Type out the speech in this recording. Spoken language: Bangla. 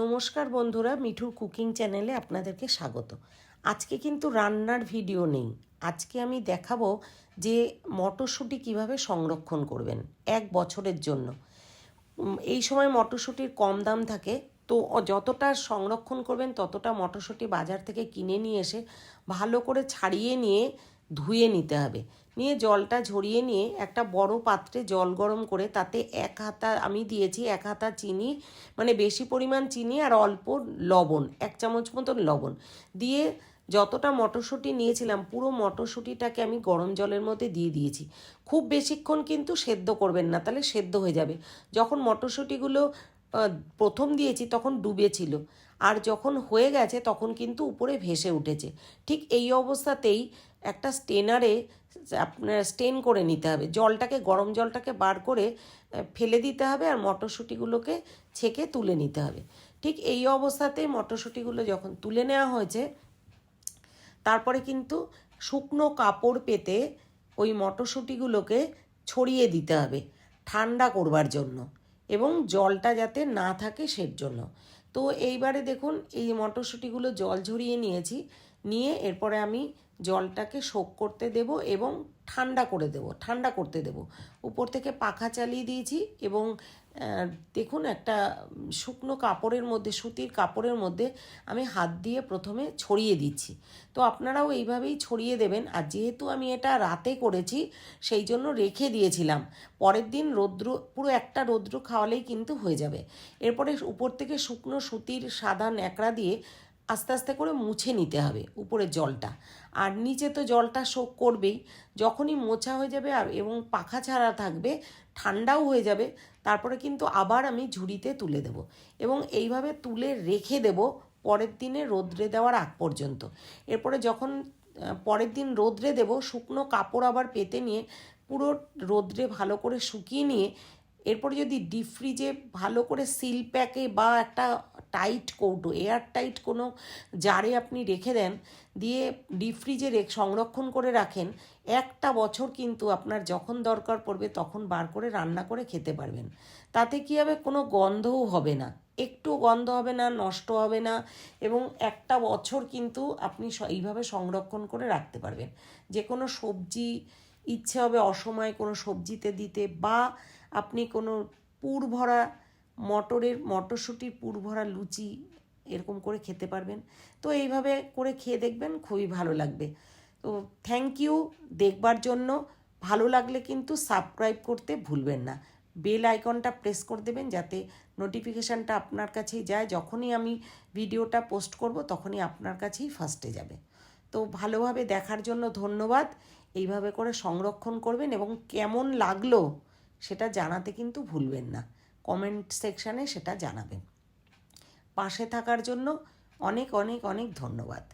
নমস্কার বন্ধুরা, মিঠুর কুকিং চ্যানেলে আপনাদেরকে স্বাগত। আজকে কিন্তু রান্নার ভিডিও নেই। আজকে আমি দেখাবো যে মটরশুঁটি কীভাবে সংরক্ষণ করবেন এক বছরের জন্য। এই সময় মটরশুঁটির কম দাম থাকে, তো যতটা সংরক্ষণ করবেন ততটা মটরশুঁটি বাজার থেকে কিনে নিয়ে এসে ভালো করে ছাড়িয়ে নিয়ে ধুয়ে নিতে হবে। নিয়ে জলটা ঝরিয়ে নিয়ে একটা বড় পাত্রে জল গরম করে তাতে এক হাতা, আমি দিয়েছি এক হাতা চিনি মানে বেশি পরিমাণ চিনি আর অল্প লবণ, এক চামচ মতন লবণ। দিয়ে যতটা মটরশুঁটি নিয়েছিলাম, পুরো মটরশুঁটিটাকে আমি গরম জলের মধ্যে দিয়ে দিয়েছি। খুব বেশিক্ষণ কিন্তু সেদ্ধ করবেন না, তাহলে সেদ্ধ হয়ে যাবে। যখন মটরশুঁটিগুলো প্রথম দিয়েছি তখন ডুবেছিল। আর যখন হয়ে গেছে তখন কিন্তু উপরে ভেসে উঠেছে। ঠিক এই অবস্থাতেই একটা স্টেনারে আপনার স্টেন করে নিতে হবে। জলটাকে, গরম জলটাকে বার করে ফেলে দিতে হবে আর মটরশুঁটিগুলোকে ছেঁকে তুলে নিতে হবে। ঠিক এই অবস্থাতেই মটরশুঁটিগুলো যখন তুলে নেওয়া হয়েছে, তারপরে কিন্তু শুকনো কাপড় পেতে ওই মটরশুঁটিগুলোকে ছড়িয়ে দিতে হবে ঠান্ডা করবার জন্য এবং জলটা যাতে না থাকে সের জন্য। তো এইবারে দেখুন, এই মটরশুঁটিগুলো জল ঝরিয়ে নিয়েছি, নিয়ে এরপরে আমি জলটাকে শোক করতে দেব এবং ঠান্ডা করে দেব, ঠান্ডা করতে দেব। উপর থেকে পাখা চালিয়ে দিয়েছি এবং দেখুন একটা শুকনো কাপড়ের মধ্যে, সুতির কাপড়ের মধ্যে আমি হাত দিয়ে প্রথমে ছড়িয়ে দিচ্ছি। তো আপনারাও এইভাবেই ছড়িয়ে দেবেন। আর যেহেতু আমি এটা রাতে করেছি, সেই জন্য রেখে দিয়েছিলাম। পরের দিন রৌদ্র, পুরো একটা রৌদ্র খাওয়ালেই কিন্তু হয়ে যাবে। এরপরে উপর থেকে শুকনো সুতির সাদা ন্যাকড়া দিয়ে আস্তে আস্তে করে মুছে নিতে হবে উপরের জলটা। আর নিচে তো জলটা শোক করবেই। যখনই মোছা হয়ে যাবে আর এবং পাখা ছাড়া থাকবে, ঠান্ডাও হয়ে যাবে, তারপরে কিন্তু আবার আমি ঝুড়িতে তুলে দেব। এবং এইভাবে তুলে রেখে দেব পরের দিনে রোদ্রে দেওয়ার আগ পর্যন্ত। এরপরে যখন পরের দিন রোদ্রে দেব, শুকনো কাপড় আবার পেতে নিয়ে পুরো রোদ্রে ভালো করে শুকিয়ে নিয়ে এরপরে যদি ডিপ ফ্রিজে ভালো করে সিল প্যাকে বা একটা টাইট কৌটো এয়ার টাইট কোনো জারে আপনি রেখে দেন, দিয়ে ডিপ ফ্রিজে সংরক্ষণ করে রাখেন, একটা বছর কিন্তু আপনার যখন দরকার পড়বে তখন বার করে রান্না করে খেতে পারবেন। তাতে কী হবে? কোনো গন্ধও হবে না। একটু গন্ধ হবে না, নষ্ট হবে না, এবং একটা বছর কিন্তু আপনি এইভাবে সংরক্ষণ করে রাখতে পারবেন। যে কোনো সবজি, ইচ্ছে হবে অসময়ে কোনো সবজিতে দিতে বা আপনি কোনো পুর ভরা মটরের, মটরশুঁটির পুর ভরা লুচি এরকম করে খেতে পারবেন। তো এইভাবে করে খেয়ে দেখবেন খুবই ভালো লাগবে। তো থ্যাংক ইউ দেখবার জন্য। ভালো লাগলে কিন্তু সাবস্ক্রাইব করতে ভুলবেন না। বেল আইকনটা প্রেস করে দেবেন যাতে নোটিফিকেশানটা আপনার কাছেই যায়। যখনই আমি ভিডিওটা পোস্ট করব তখনই আপনার কাছেই ফার্স্টে যাবে। তো ভালোভাবে দেখার জন্য ধন্যবাদ। এইভাবে করে সংরক্ষণ করবেন এবং কেমন লাগল সেটা জানাতে কিন্তু ভুলবেন না। কমেন্ট সেকশানে সেটা জানাবেন। পাশে থাকার জন্য অনেক অনেক অনেক ধন্যবাদ।